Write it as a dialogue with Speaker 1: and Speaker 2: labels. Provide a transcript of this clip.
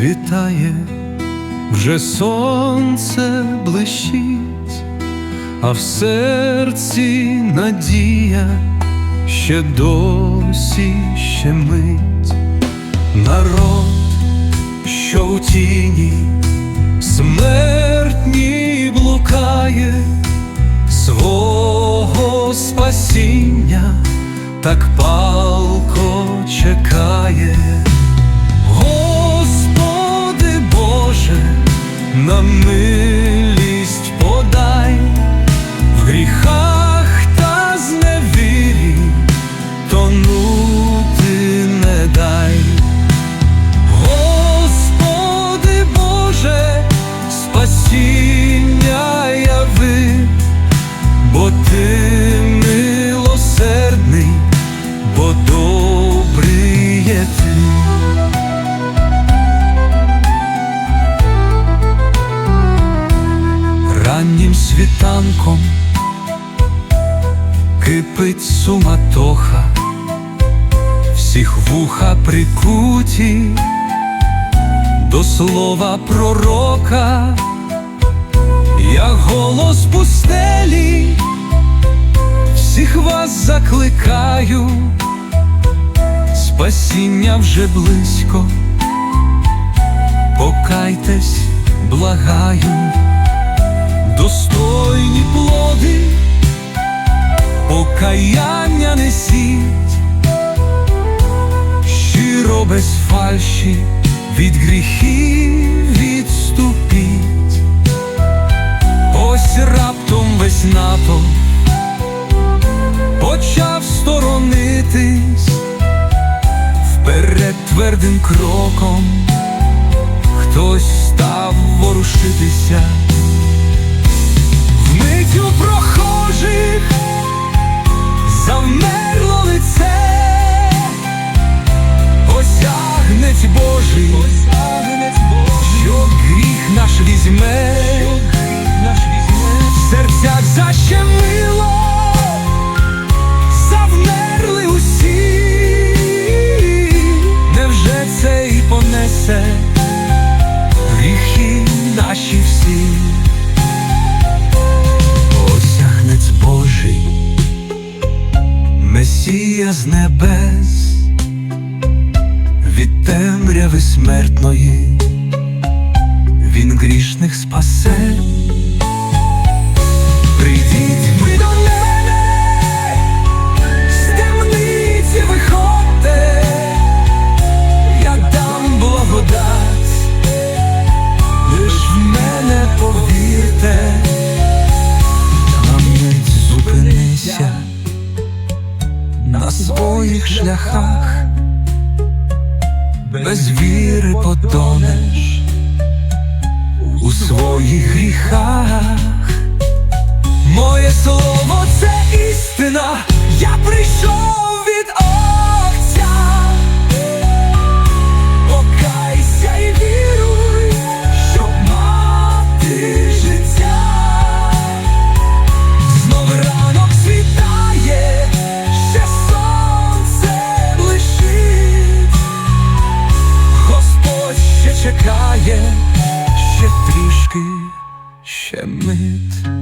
Speaker 1: світає, вже сонце блищить, а в серці надія ще досі щемить. Народ, що в тіні смертні блукає, свого спасіння так палко чекає. me. Світанком кипить суматоха, всіх вуха прикуті. До слова пророка, як голос пустелі, всіх вас закликаю, спасіння вже близько, покайтесь, благаю, достойні плоди, покаяння несіть щиро без фальші від гріхів відступіть. Ось раптом весь НАТО почав сторонитись вперед твердим кроком, хтось став ворушитися. Вмить у прохожих завмерло лице. Ось агнець Божий, що гріх наш візьме, в серцях защемило, це і понесе гріхи наші всі? Месія з небес від темряви смертної, він грішних спасе. Шляхах без віри потонеш у своїх гріхах. Моє слово це істина, трішки, ще мить.